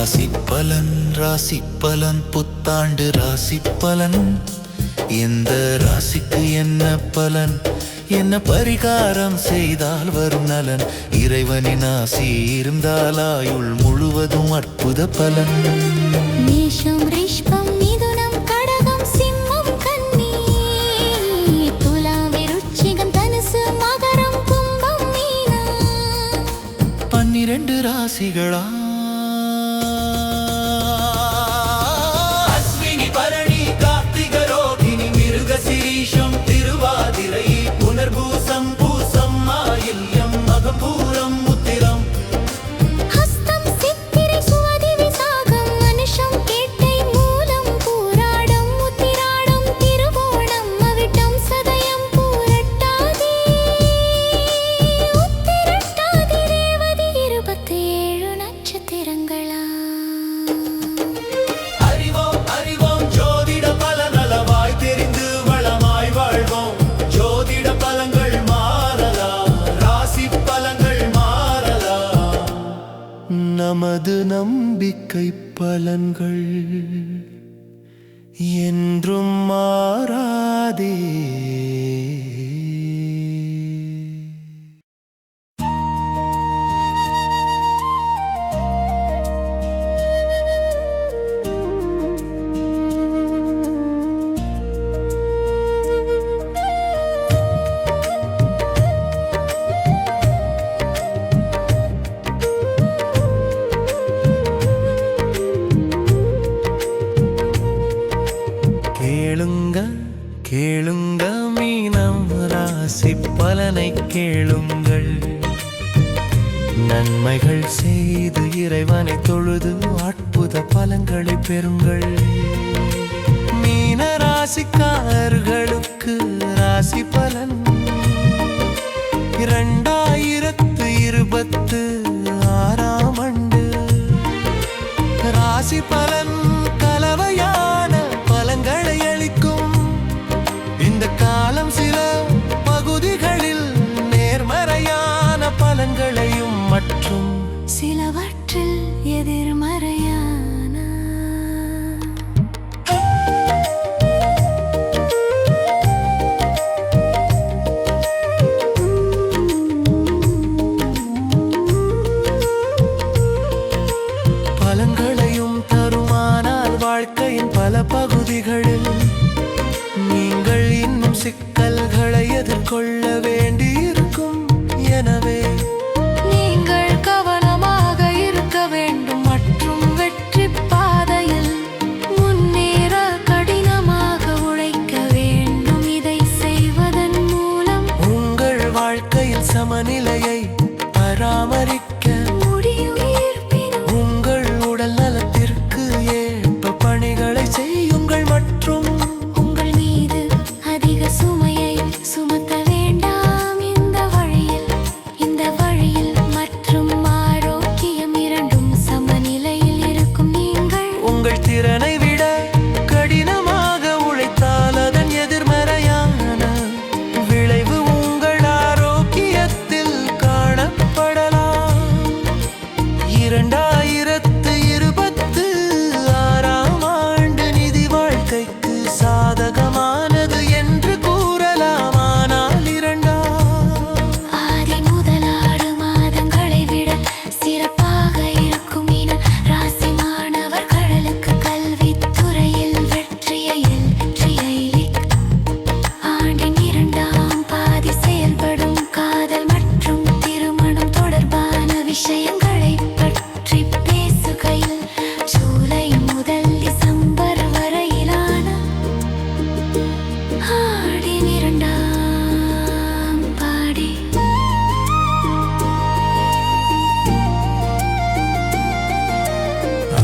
ராசி பலன் புத்தாண்டு ராசி பலன் எந்த ராசிக்கு என்ன பலன்? என்ன பரிகாரம் செய்தால் வரும் நலன்? இறைவனின் ஆசி இருந்தால் ஆயுள் முழுவதும் அற்புத பலன். மேஷம் ரிஷ்பம் மிதுனம் கடகம் சிம்மம் கன்னி துலாம் விருச்சிகம் தனுசு மகரம் கும்பம் மீனம். பன்னிரண்டு ராசிகளா நமது நம்பிக்கை பலன்கள் என்றும் மாறாதே. கேளுங்கள். நன்மைகள் செய்து இறைவனை தொழுது அற்புத பலங்களை பெறுங்கள். மீன ராசிக்காரர்களுக்கு ராசி பலன். இரண்டாயிரத்து இருபத்து ஆறாம் ஆண்டு. ராசி பலன் சிக்கல்களை எதிர்கொள்ள வேண்டியிருக்கும். எனவே நீங்கள் கவனமாக இருக்க வேண்டும். மற்றும் வெற்றி பாதையில் முன்னேற கடினமாக உழைக்க வேண்டும். இதை செய்வதன் மூலம் உங்கள் வாழ்க்கையில் சமநிலையை பராமரிக்க விஷயங்களை பற்றி பேசுகையில் ஜூலை முதல் டிசம்பர் வரையிலான ஆடின் இரண்டாம் பாடி.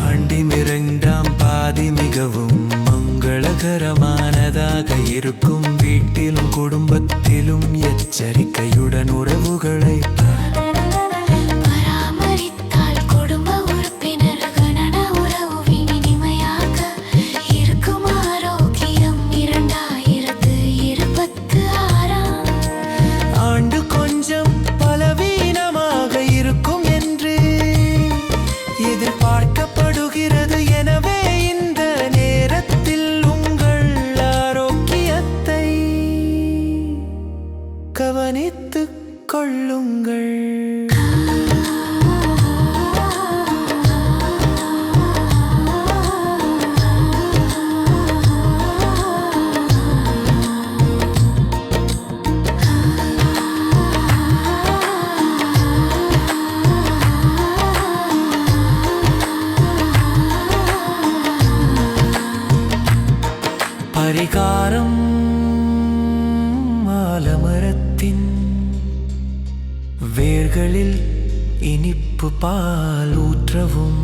ஆண்டின் இரண்டாம் பாதி மிகவும் மங்களகரமானதாக இருக்கும் வீட்டிலும் குடும்பத்திலும் எச்சரிக்கையுடன் உறவுகளை பலவீனமாக இனிப்பு பால் ஊற்றவும்